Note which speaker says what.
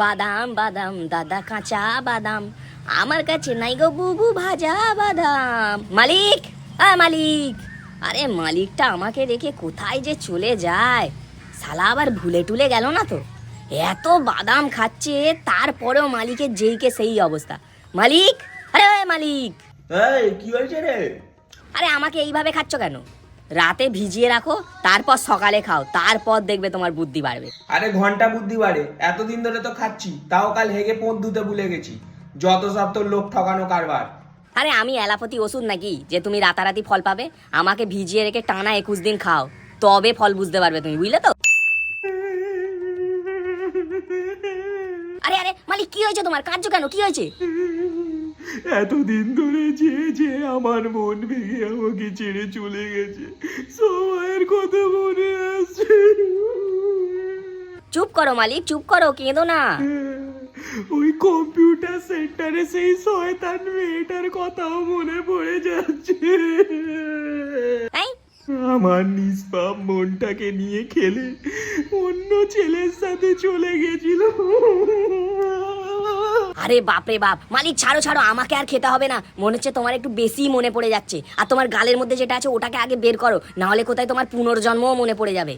Speaker 1: বাদাম বাদাম দাদা কাঁচা বাদাম। আমার কাছে নাই গো বুবু ভাজা বাদাম। মালিক আ মালিক। আরে মালিকটা আমাকে রেখে কোথায় যে চলে যায়? শালা আবার ভুলে টুলে গেল না তো? এত বাদাম খাচ্ছে তারপরেও মালিকের যেইকে সেই অবস্থা। মালিক আরে মালিক।
Speaker 2: এই কি হয়েছে রে?
Speaker 1: আরে আমাকে এইভাবে খাচ্ছ কেন? রাতে ভিজিয়ে রাখো তারপর সকালে খাও তারপর দেখবে তোমার বুদ্ধি বাড়বে।
Speaker 2: আরে ঘণ্টা বুদ্ধি বাড়ে এতদিন ধরে তো খাচ্ছি তাও কাল হেগে পোঁত ধুতে ভুলে গেছি। যত সব তোর লোক ঠকানো কারবার।
Speaker 1: আরে আমি এলাপতি ওষুধ নাকি যে তুমি রাতারাতি ফল পাবে? আমাকে ভিজিয়ে রেখে টানা একুশ দিন খাও তবে ফল বুঝতে পারবে তুমি বুঝলে তো? আরে আরে মালিক কি হয়েছে তোমার? কার্য কেন? কি হয়েছে?
Speaker 2: এতদিন ধরে যে যে আমার মন ভেঙে আমাকে ছেড়ে চলে গেছে। সময়ের কথা মনে আসছে
Speaker 1: চুপ করো মালিক চুপ করো কেঁদো না।
Speaker 2: ওই কম্পিউটার সেন্টারে সেই শয়তান মেয়েটার কথাও মনে পড়ে যাচ্ছে। আমার নিষ্পাপ মনটাকে নিয়ে খেলে অন্য ছেলের সাথে চলে গেছিল।
Speaker 1: আরে বাপরে বাপ, মালিক ছাড়ো ছাড়ো, আমাকে আর খেতে হবে না। মনে হচ্ছে তোমার একটু বেশি মনে পড়ে যাচ্ছে। আর তোমার গালের মধ্যে যেটা আছে ওটাকে আগে বের করো, নাহলে কোথায় তোমার পুনর্জন্মও মনে পড়ে যাবে।